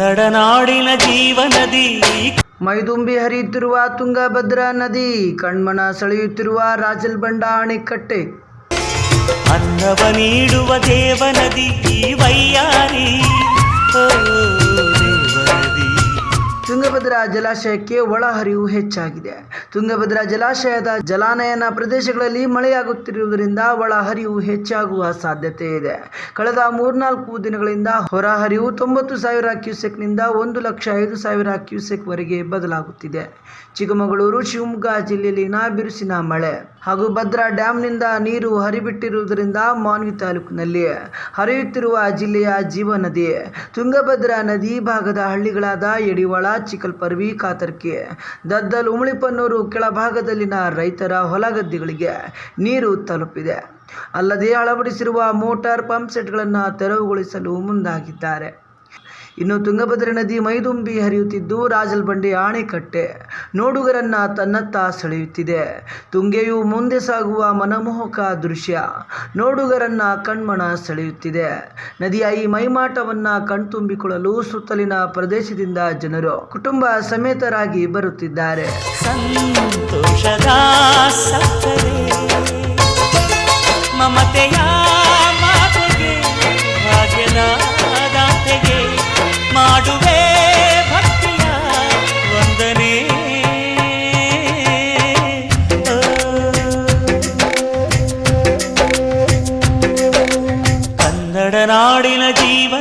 ಕನ್ನಡ ನಾಡಿನ ಜೀವನದಿ. ಮೈದುಂಬಿ ಹರಿಯುತ್ತಿರುವ ತುಂಗಭದ್ರಾ ನದಿ ಕಣ್ಮಣ ಸೆಳೆಯುತ್ತಿರುವ ರಾಜಲ್ ಬಂಡ ಅಣೆಕಟ್ಟೆ ಅನ್ನವ ನೀಡುವ ದೇವನದಿ ಈ ವೈಯಾರಿ. ಜಲಾಶಯಕ್ಕೆ ಒಳಹರಿವು ಹೆಚ್ಚಾಗಿದೆ. ತುಂಗಭದ್ರಾ ಜಲಾಶಯದ ಜಲಾನಯನ ಪ್ರದೇಶಗಳಲ್ಲಿ ಮಳೆಯಾಗುತ್ತಿರುವುದರಿಂದ ಒಳಹರಿವು ಹೆಚ್ಚಾಗುವ ಸಾಧ್ಯತೆ ಇದೆ. ಕಳೆದ ಮೂರ್ನಾಲ್ಕು ದಿನಗಳಿಂದ ಹೊರಹರಿವು ತೊಂಬತ್ತು ಸಾವಿರ ಕ್ಯೂಸೆಕ್ನಿಂದ ಒಂದು ಲಕ್ಷ ಐದು ಸಾವಿರ ಕ್ಯೂಸೆಕ್ ವರೆಗೆ ಬದಲಾಗುತ್ತಿದೆ. ಚಿಕ್ಕಮಗಳೂರು, ಶಿವಮೊಗ್ಗ ಜಿಲ್ಲೆಯಲ್ಲಿನ ಬಿರುಸಿನ ಮಳೆ ಹಾಗೂ ಭದ್ರಾ ಡ್ಯಾಂನಿಂದ ನೀರು ಹರಿಬಿಟ್ಟಿರುವುದರಿಂದ ಮಾನ್ವಿ ತಾಲೂಕಿನಲ್ಲಿ ಹರಿಯುತ್ತಿರುವ ಜಿಲ್ಲೆಯ ಜೀವ ನದಿ ತುಂಗಭದ್ರಾ ನದಿ ಭಾಗದ ಹಳ್ಳಿಗಳಾದ ಯಡಿವಾಳ ಚಿಕಲ್ಪರ್ವಿ ಕಾತರ್ಕಿ. ದದ್ದಲ್ ಉಮಳಿಪನ್ನೂರು ಕೆಳಭಾಗದಲ್ಲಿನ ರೈತರ ಹೊಲಗದ್ದೆಗಳಿಗೆ ನೀರು ತಲುಪಿದೆ. ಅಲ್ಲದೆ ಅಳವಡಿಸಿರುವ ಮೋಟಾರ್ ಪಂಪ್ ಸೆಟ್ಗಳನ್ನು ತೆರವುಗೊಳಿಸಲು ಮುಂದಾಗಿದ್ದಾರೆ. ಇನ್ನು ತುಂಗಭದ್ರಾ ನದಿ ಮೈದುಂಬಿ ಹರಿಯುತ್ತಿದ್ದು ರಾಜಲ್ಬಂಡಿ ಅಣೆಕಟ್ಟೆ ನೋಡುಗರನ್ನ ತನ್ನತ್ತ ಸೆಳೆಯುತ್ತಿದೆ. ತುಂಗೆಯು ಮುಂದೆ ಸಾಗುವ ಮನಮೋಹಕ ದೃಶ್ಯ. ನೋಡುಗರನ್ನ ಕಣ್ಮನ ಸೆಳೆಯುತ್ತಿದೆ. ನದಿಯ ಈ ಮೈಮಾಟವನ್ನ ಕಣ್ತುಂಬಿಕೊಳ್ಳಲು ಸುತ್ತಲಿನ ಪ್ರದೇಶದಿಂದ ಜನರು ಕುಟುಂಬ ಸಮೇತರಾಗಿ ಬರುತ್ತಿದ್ದಾರೆ. ಮಮತೆಯ ಕನ್ನಡ ನಾಡಿನ ಜೀವ